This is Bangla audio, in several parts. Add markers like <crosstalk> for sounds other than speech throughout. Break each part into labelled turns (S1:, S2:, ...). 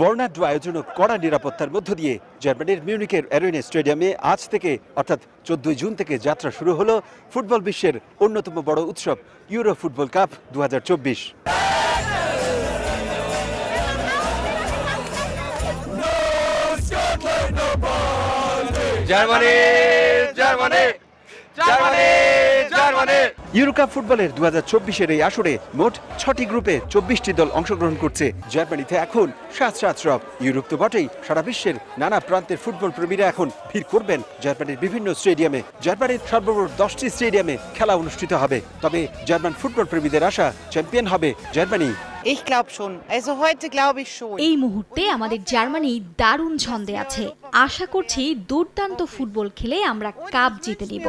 S1: বর্ণাঢ্য আয়োজন কড়া নিরাপত্তার মধ্য দিয়ে জার্মানির মিউনিকের অ্যারোনে স্টেডিয়ামে আজ থেকে, অর্থাৎ চোদ্দই জুন থেকে যাত্রা শুরু হলো ফুটবল বিশ্বের অন্যতম বড় উৎসব, ইউরো ফুটবল কাপ দু
S2: Germany Germany Germany.
S1: Euro Cup ফুটবলের দু হাজার চব্বিশের এই আসরে মোট ছটি গ্রুপে চব্বিশটি দল অংশগ্রহণ করছে। জার্মানিতে এখন সাত সাত সব ইউরোপ তো বটেই সারা বিশ্বের নানা প্রান্তের ফুটবল প্রেমীরা এখন ভিড় করবেন জার্মানির বিভিন্ন স্টেডিয়ামে। জার্মানির সর্বমোট দশটি স্টেডিয়ামে খেলা অনুষ্ঠিত হবে। তবে জার্মান ফুটবল প্রেমীদের আশা চ্যাম্পিয়ন হবে Germany.
S3: Ich glaube schon. Also heute glaube ich schon.
S4: এই মুহূর্তে আমাদের জার্মানি দারুণ ছন্দে আছে। আশা করছি দুর্দান্ত ফুটবল খেলে আমরা কাপ জিতে নিব।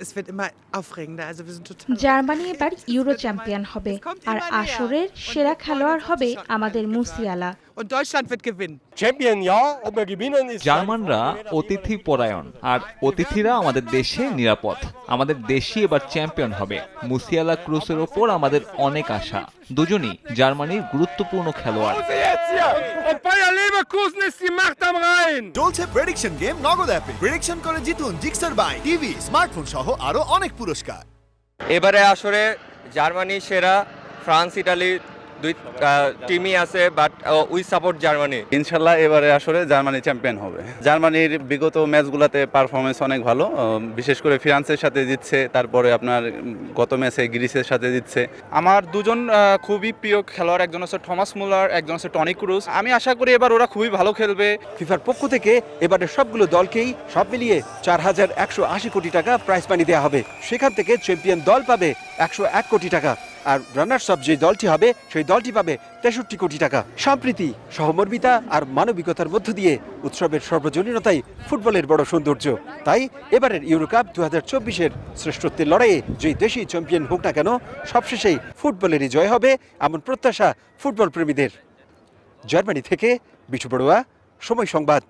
S3: Vor allem
S5: Es wird immer aufregender. Also wir sind total.
S6: Germany <laughs> এবার ইউরো চ্যাম্পিয়ন হবে আর আসরের সেরা খেলোয়াড় হবে আমাদের Musiala
S5: Und Deutschland wird gewinnen.
S2: Champion ja ob wir gewinnen ist
S7: জার্মানরা অতিথি পরায়ণ আর অতিথিরা আমাদের দেশে নিরাপদ। আমাদের দেশই এবার চ্যাম্পিয়ন হবে। মুসিয়ালা ক্রুসের ওপর আমাদের অনেক আশা। দুজনই জার্মানির গুরুত্বপূর্ণ খেলোয়াড়।
S2: Rhein
S8: চলছে প্রেডিকশন গেম নগদ অ্যাপে প্রেডিকশন করে জিতুন জিক্সার বাই টিভি স্মার্টফোন সহ আরও অনেক পুরস্কার।
S2: এবারে আসরে জার্মানি সেরা ফ্রান্স ইটালি দুই টিমই আছে বাট উই সাপোর্ট জার্মানি
S9: ইনশাল্লাহ এবারে আসলে জার্মানি চ্যাম্পিয়ন হবে। জার্মানির বিগত ম্যাচগুলোতে পারফরমেন্স অনেক ভালো বিশেষ করে ফ্রান্সের সাথে জিতছে তারপরে আপনার গত ম্যাচে গ্রিসের সাথে জিতছে।
S10: আমার দুজন খুবই প্রিয় খেলোয়াড় একজন হচ্ছে থমাস মুলার একজন হচ্ছে টনি ক্রুজ। আমি আশা করি এবার ওরা খুবই ভালো খেলবে।
S1: ফিফার পক্ষ থেকে এবারে সবগুলো দলকেই সব মিলিয়ে চার হাজার একশো আশি কোটি টাকা প্রাইজ মানি দেওয়া হবে। সেখান থেকে চ্যাম্পিয়ন দল পাবে একশো এক কোটি টাকা। আর রানার্স আপ যে দলটি হবে, সেই দলটি পাবে তেষট্টি কোটি টাকা। সম্প্রীতি, সহমর্মিতা আর মানবিকতার মধ্য দিয়ে উৎসবের সর্বজনীনতাই ফুটবলের বড় সৌন্দর্য। তাই এবারের ইউরোকাপ দু হাজার চব্বিশের শ্রেষ্ঠত্বের লড়াইয়ে যেই দেশই চ্যাম্পিয়ন হোক না কেন, সবশেষেই ফুটবলেরই জয় হবে এমন প্রত্যাশা ফুটবল প্রেমীদের। জার্মানি থেকে বিশু বড়ুয়া, সময় সংবাদ।